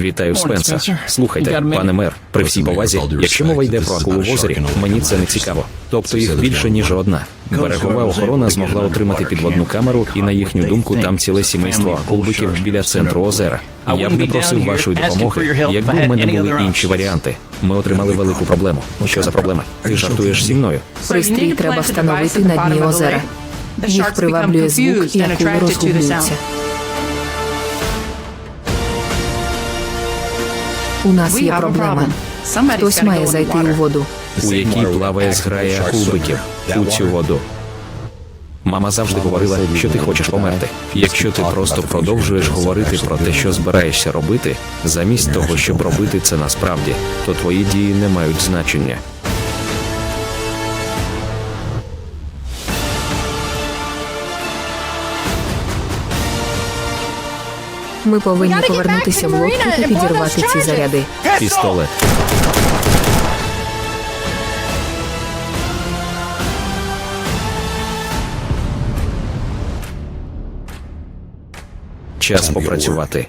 Вітаю, Спенсер. Слухайте, пане мер, при всій повазі, якщо мова йде про акулу в озері, мені це не цікаво. Тобто їх більше ніж одна. Берегова охорона змогла отримати підводну камеру, і на їхню думку там ціле сімейство акулбиків біля центру озера. Я б не просив вашої допомоги, якби в мене були інші варіанти. Ми отримали велику проблему. Що за проблема? Ти жартуєш зі мною? Пристрій треба встановити на дні озера. Їх приваблює звук, і акули розгублюються. У нас є проблема. Хтось має зайти у воду. у якій плаває зграя кубиків у цю воду. Мама завжди говорила, що ти хочеш померти. Якщо ти просто продовжуєш говорити про те, що збираєшся робити, замість того, щоб робити це насправді, то твої дії не мають значення. Ми повинні повернутися в лодку та підірвати ці заряди. Пістолет. Час попрацювати.